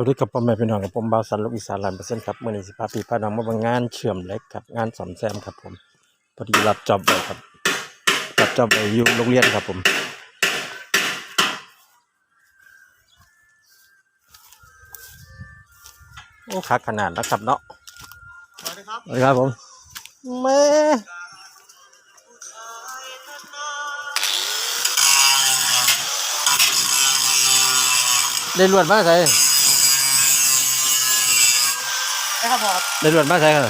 วัสดีครับพ่อแม่พี่น้องกับผมบาวสันลูกอีสานล้านเปอร์เซ็นต์ครับมื่อนี้สิพาพี่พาน้องมาเบางงานเชื่อมเหล็กครับงานสอมแซมครับผมพอดีรับจอบไปครับรับจอบไปอยู่โรงเรียนครับผมโอ้คักขนาดนะครับเนาะสวัสดีครับสวัสดีครับผมแม่ได้ลวดมาใส่ นะครับผมได้ลวดมาใส่ครับ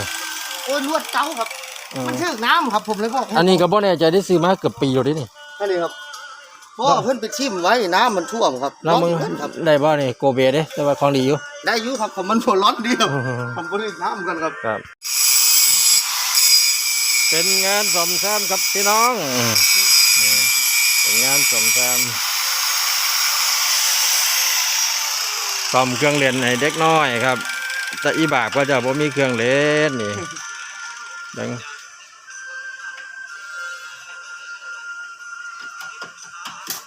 โอ้ยลวดเก้าครับอืมมันถึกน้ำครับผมเลยบอกให้อันนี้ก็บ่แน่ใจได้ซื้อมาเกือบปีแล้วเดินี่นั่นเลยครับเพราะว่าเพิ่นไปชิมไว้น้ำมันท่วมครับแล้วมึงร้อนครับได้บ่นี่โกเบเด้แต่ว่าของดีอยู่ ได้อยู่ครับผมมันหัวร้อนดีครับผมบริน้ำกันครับ ครับ เป็นงานสมแซมครับพี่น้องเป็นงานสมแซมซ่อมเครื่องเล่นให้เด็กน้อยครับ แต่อีบากก็จะบ่มีเครื่องเล่นนี่ดัง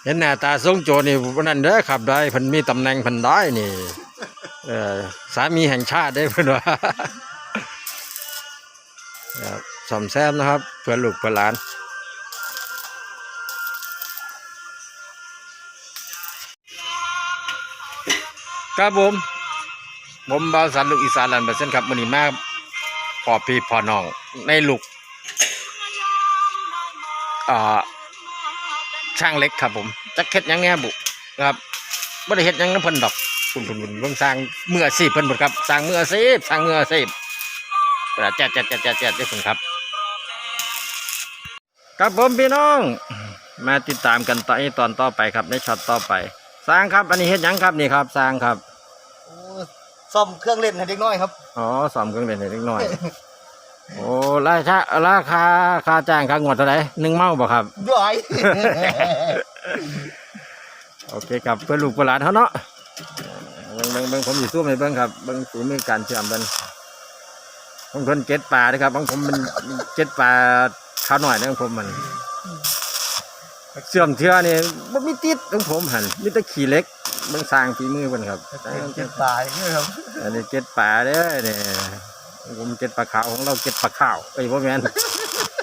เห็นหน้าตาทรงโจนี่วันนั้นเด้อขับได้พิ่นมีตำแหน่งพิ่นได้นี่เออสามีแห่งชาติได้เพิ่นว่าสมแซมนะครับเพื่อลูกเพื่อหลานครับผม ผมบาสันลูกอีสานลันเปอร์เซ็นต์ครับมันนี้มาพอพี่พอน้องในลูกอ่าช่างเล็กครับผมจักเฮ็ดยังแง่บุครับบ่ได้เฮ็ดยังน้ำพิ่นดอกคุณคุณคุณเบิ่งสร้างเมืออาชีพเพิ่นหมดครับสร้างเมืออาชีพสร้างเมืออาชีพเวลาแจ๊ดจ๊ดจ๊ดจ๊ดจ๊ดได้เพิ่นครับ ครับผมพี่น้อง มาติดตามกันต่อในตอนต่อไปครับในช็อตต่อไป สร้างครับอันนี้เฮ็ดยังครับนี่ครับ สร้างครับ ซ่อมเครื่องเล่นให้เด็กน้อยครับ อ๋อสอมเครื่องเล่นให้เล็กน้อย โอ้ราคาราคาค่าจ้างค่างวดเท่าไหร่หนึ่งเมาบ่ครับ ด้วย โอเคครับเพื่อลูกเพื่อหลานเขาเนาะเบิ่งเบิ่งเบิ่งผมอยู่สู้ในเบิ่งครับเบิ่งฝีมือการเชื่อมเบิ่งของคนเก็ดปลาเด้อครับของผมมันเก็ดปลาข้าวหน่อยนะของผมมัน เชื่อมเทือนี่บ่มีติดของผมหันมีแต่ขี้เหล็ก เบิ่งสร้างฝีมือเพิ่นครับเจ็บตายนี่ครับอันนี้เก็ดปลาเด้อเนี่ยผมเก็ดปลาขาวของเราเก็ดปลาขาวไอ้ยพ่อแม่น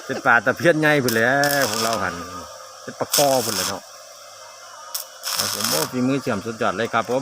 เก็ดปลาตะเพียนใหญ่พุ่นแหล้วของเราหันเก็ดปลาคอพุ่นแหล้วเนาะครับผมโอ้ฝีมือเชื่อมสุดยอดเลยครับผม